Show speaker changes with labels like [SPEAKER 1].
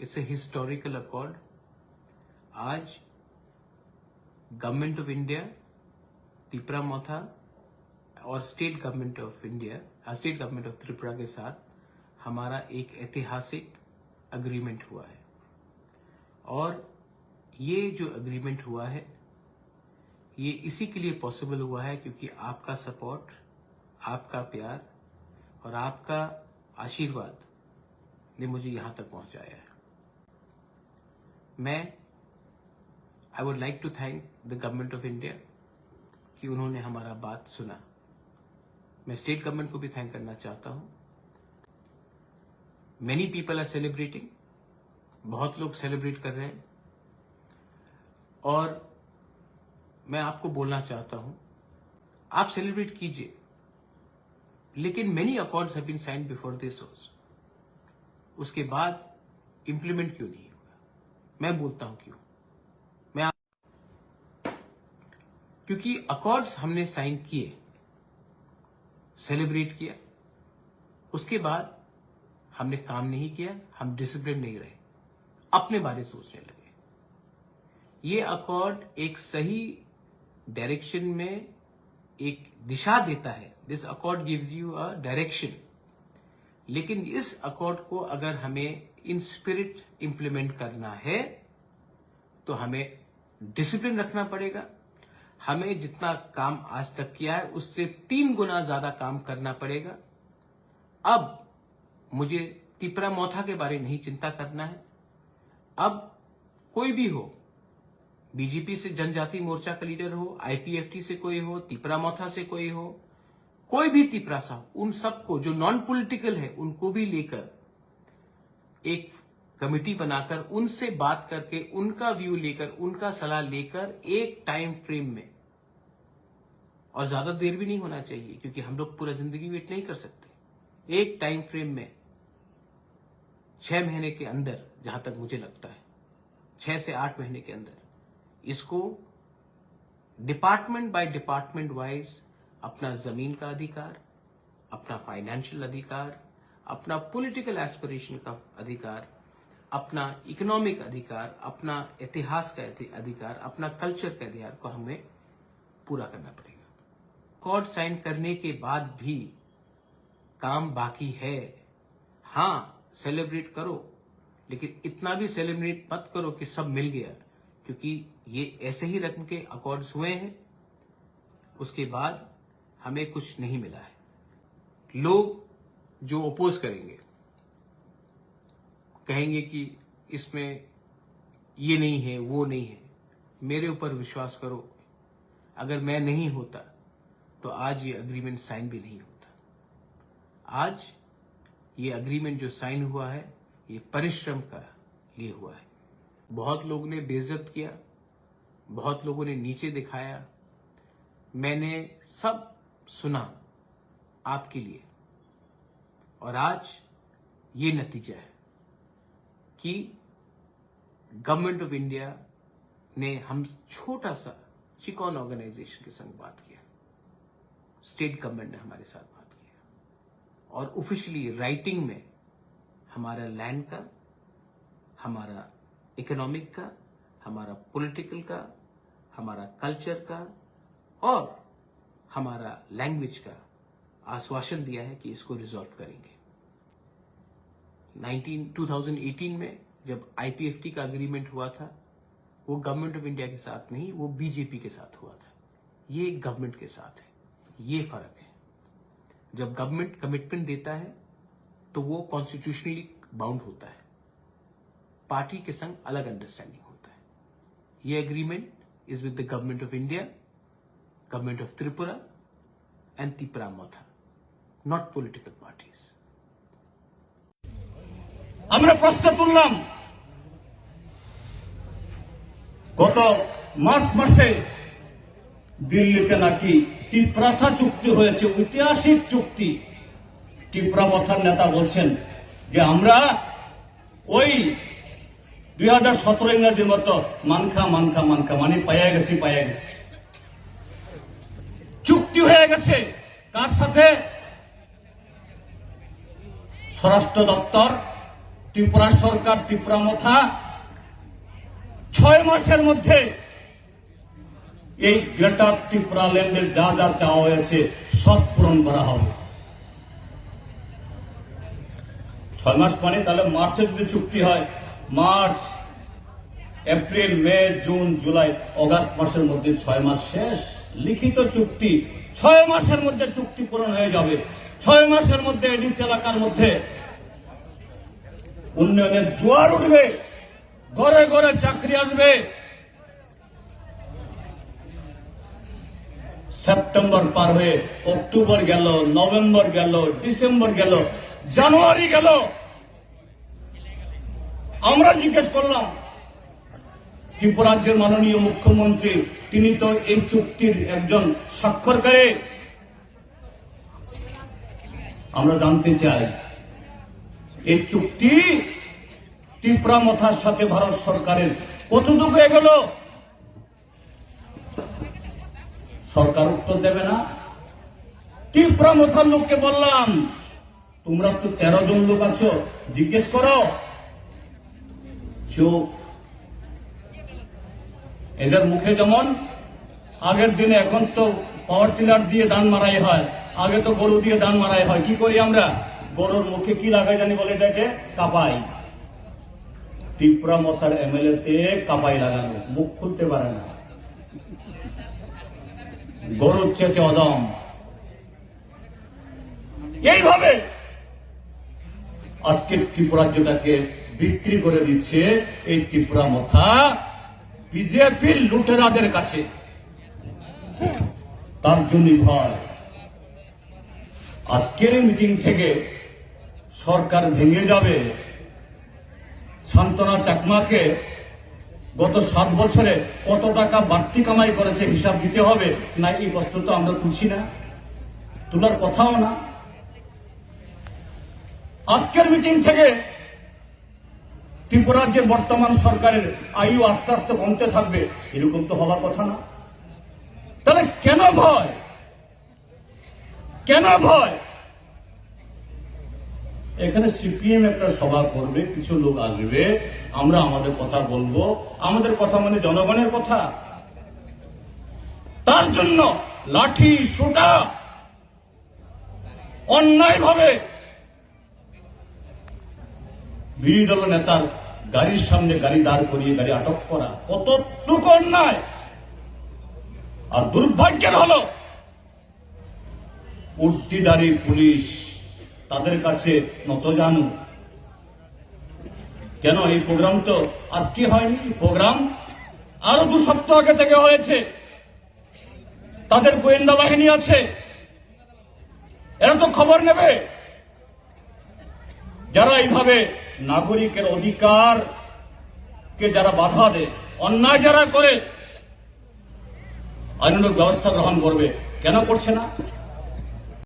[SPEAKER 1] It's a historical accord आज government of India Tripura Motha और state government of India state government of Tripura के साथ हमारा एक ऐतिहासिक अग्रीमेंट हुआ है। और ये जो अग्रीमेंट हुआ है, ये इसी के लिए पॉसिबल हुआ है क्योंकि आपका सपोर्ट आपका प्यार और आपका आशीर्वाद ने मुझे यहाँ तक पहुँचाया है। मैं I would like to thank the government of India कि उन्होंने हमारा बात सुना। मैं स्टेट गवर्नमेंट को भी थैंक करना चाहता हूँ। मेनी पीपल आर सेलिब्रेटिंग बहुत लोग सेलिब्रेट कर रहे हैं। और मैं आपको बोलना चाहता हूँ, आप सेलिब्रेट कीजिए। लेकिन many accords have been sign before this उसके बाद इंप्लीमेंट क्यों नहीं मैं बोलता हूँ क्यों? मैं आप... क्योंकि अकॉर्ड्स हमने साइन किए सेलिब्रेट किया, उसके बाद हमने काम नहीं किया, हम डिसिप्लिन नहीं रहे, अपने बारे सोचने लगे। ये अकॉर्ड एक सही डायरेक्शन में एक दिशा देता है। This accord gives you a direction लेकिन इस अकॉर्ड को अगर हमें इन स्पिरिट इंप्लीमेंट करना है तो हमें डिसिप्लिन रखना पड़ेगा। हमें जितना काम आज तक किया है, उससे तीन गुना ज़्यादा काम करना पड़ेगा। अब मुझे तिपरा मौथा के बारे नहीं चिंता करना है। अब कोई भी हो बीजेपी से जनजाति मोर्चा का लीडर हो आईपीएफटी से कोई हो, तिपरा मोथा से कोई हो, कोई भी तिपरा सा उन सबको जो नॉन पॉलिटिकल है, उनको भी लेकर एक कमेटी बनाकर उनसे बात करके, उनका व्यू लेकर, उनका सलाह लेकर एक टाइम फ्रेम में। और ज़्यादा देर भी नहीं होना चाहिए, क्योंकि हम लोग पूरा ज़िंदगी वेट नहीं कर सकते। एक टाइम फ्रेम में, छह महीने के अंदर, जहाँ तक मुझे लगता है, छह से आठ महीने के अंदर, इसको डिपार्टमेंट बाय डिपार्टमेंट वाइज अपना ज़मीन का अधिकार, अपना फाइनेंशियल अधिकार, अपना पॉलिटिकल एस्पिरेशन का अधिकार अपना इकोनॉमिक अधिकार, अपना इतिहास का अधिकार, अपना कल्चर का अधिकार को हमें पूरा करना पड़ेगा। कॉर्ड साइन करने के बाद भी काम बाकी है। हाँ सेलिब्रेट करो, लेकिन इतना भी सेलिब्रेट मत करो कि सब मिल गया, क्योंकि ये ऐसे ही रकम के अकॉर्ड्स हुए हैं। उसके बाद हमें कुछ नहीं मिला है। लोग जो अपोज करेंगे कहेंगे कि इसमें ये नहीं है, वो नहीं है। मेरे ऊपर विश्वास करो, अगर मैं नहीं होता तो आज ये अग्रीमेंट साइन भी नहीं होता। आज ये अग्रीमेंट जो साइन हुआ है, ये परिश्रम का लिए हुआ है। बहुत लोगों ने बेइज्जत किया, बहुत लोगों ने नीचे दिखाया। मैंने सब सुना आपके लिए, और आज ये नतीजा है। कि गवर्नमेंट ऑफ़ इंडिया ने हम छोटा सा चिकॉन ऑर्गेनाइजेशन के संग बात किया। स्टेट गवर्नमेंट ने हमारे साथ बात किया। और ऑफिशियली राइटिंग में हमारा लैंड का, हमारा इकोनॉमिक का, हमारा पॉलिटिकल का, हमारा कल्चर का और हमारा लैंग्वेज का आश्वासन दिया है कि इसको रिजॉल्व करेंगे। 19 2018 में जब आईपीएफटी का अग्रीमेंट हुआ था, वो गवर्नमेंट ऑफ़ इंडिया के साथ नहीं, वो बीजेपी के साथ हुआ था। ये गवर्नमेंट के साथ है। ये फ़र्क है। जब गवर्नमेंट कमिटमेंट देता है तो वो कॉन्स्टिट्यूशनली बाउंड होता है। पार्टी के संग अलग अंडरस्टैंडिंग होता है। ये agreement is with the government of India government of Tripura and Tripura Motha not political parties.
[SPEAKER 2] আমরা প্রশ্ন তুললাম। গত মার্চ মাসে দিল্লিতে নাকি টিপ্রাসা চুক্তি হয়েছে, ঐতিহাসিক চুক্তি। টিপ্রা মথার নেতা বলছেন যে আমরা ওই দুই হাজার সতেরো ইংরাজির মতো মানখা মানখা মানখা মানে পাইয়া গেছি পাইয়া গেছি। চুক্তি হয়ে গেছে। কার সাথে? স্বরাষ্ট্র দপ্তর ত্রিপুরা সরকার, ত্রিপুরা মথা। ছয় মাসের মধ্যে এই গ্রেটার ত্রিপুরা ল্যান্ডের যা যা চাওয়া হয়েছে, সব পূরণ করা হবে। ছয় মাস মানে তাহলে মার্চে যদি চুক্তি হয়, March, April, May, June, July, August মাসের মধ্যে ছয় মাস শেষ। লিখিত চুক্তি, ছয় মাসের মধ্যে চুক্তি পূরণ হয়ে যাবে। ছয় মাসের মধ্যে এডিসি এলাকার মধ্যে উন্নয়নের জোয়ার উঠবে, ঘরে ঘরে চাকরি আসবে। সেপ্টেম্বর পার হয়ে অক্টোবর গেল, নভেম্বর গেল, ডিসেম্বর গেল, জানুয়ারি গেল। আমরা জিজ্ঞেস করলাম, ত্রিপুরাজ্যের মাননীয় মুখ্যমন্ত্রী, তিনি তো এই চুক্তির একজন স্বাক্ষরকারী। আমরা জানতে চাই এই চুক্তি ত্রিপুরা মথার সাথে ভারত সরকারের কতটুকু এগোলো? সরকার উত্তর দেবে না। ত্রিপুরা মথার লোককে বললাম, তোমরা তো তেরো জন লোক আছো, জিজ্ঞেস করো। এদের মুখে যেমন, আগের দিনে এখন তো পাওয়ার টিলার দিয়ে ধান মারাই হয়, আগে তো গরু দিয়ে ধান মারাই হয়, কি করি আমরা? গরুর মুখে কি লাগাই জানি বলে এটাকে? কাপাই। ত্রিপুরা মথার এমএলএ তে কাপাই লাগানো, মুখ খুলতে পারে না। গরুর চেতে অদম। এইভাবে আজকে ত্রিপুরাজ্যটাকে বিক্রি করে দিচ্ছে এই ত্রিপুরা মথা বিজেপির লুটেরাদের কাছে। তার জন্যই ভয় আজকের মিটিং থেকে সরকার ভেঙে যাবে। শান্তনা চাকমাকে গত সাত বছরে কত টাকা বাড়তি কামাই করেছে হিসাব দিতে হবে না, এই বস্তু তো আমরা তুলছি না। তোলার কথাও না। আজকের মিটিং থেকে ত্রিপুরার যে বর্তমান সরকারের আয়ু আস্তে আস্তে কমতে থাকবে, এরকম তো হওয়ার কথা না। তাহলে কেন ভয়? কেন ভয়? এখানে সিপিএম একটা সভা করবে, কিছু লোক আসবে, আমরা আমাদের কথা বলব। আমাদের কথা মানে জনগণের কথা। তার জন্য লাঠি, সোটা অন্যায় ভাবে বিরোধী দল নেতার গাড়ির সামনে গাড়ি দাঁড় করিয়ে, গাড়ি আটক করা, কতটুকু অন্যায়? আর দুর্ভাগ্যের হলো উর্দিদারি পুলিশ তাদের কাছে নত জানু। কেন এই প্রোগ্রাম তো আজকে হয়নি? প্রোগ্রাম আরও দু সপ্তাহ আগে থেকে হয়েছে। তাদের গোয়েন্দা বাহিনী আছে। এরা তো খবর নেবে। যারা এইভাবে নাগরিকের অধিকার কে যারা বাধা দেয়, অন্যায় যারা করে, আইনানুগ ব্যবস্থা গ্রহণ করবে। কেন করছে না?